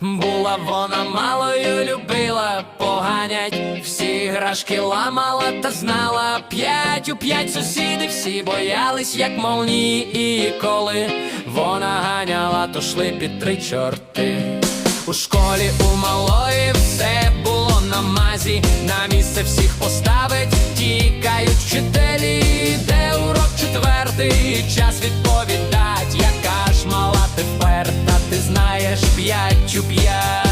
Була вона малою любила поганять, всі іграшки ламала та знала. П'ять у п'ять сусіди, всі боялись, як молні, і коли вона ганяла, то шли під три чорти. У школі у малої все було на мазі, на місце всіх поставить, тікають вчителі, де урок знаєш п'ять у.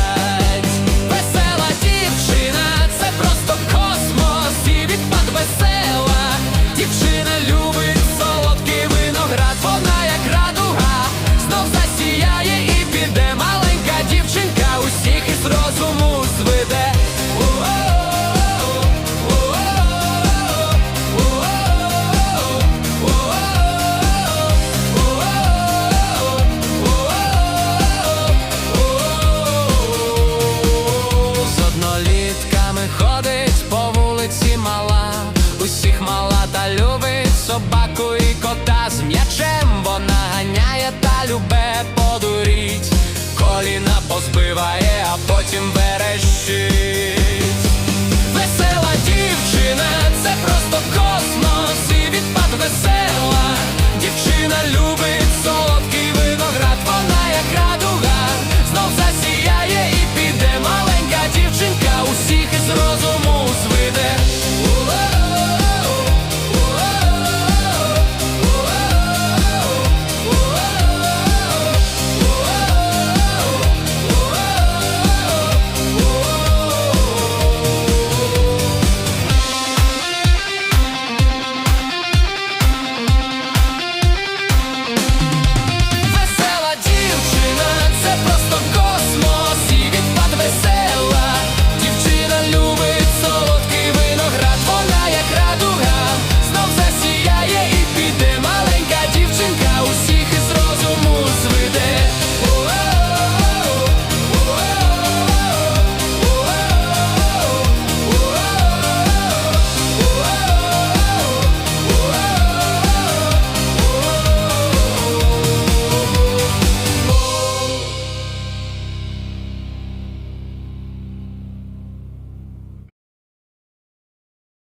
любе подуріть, коліна позбиває, а потім верещить.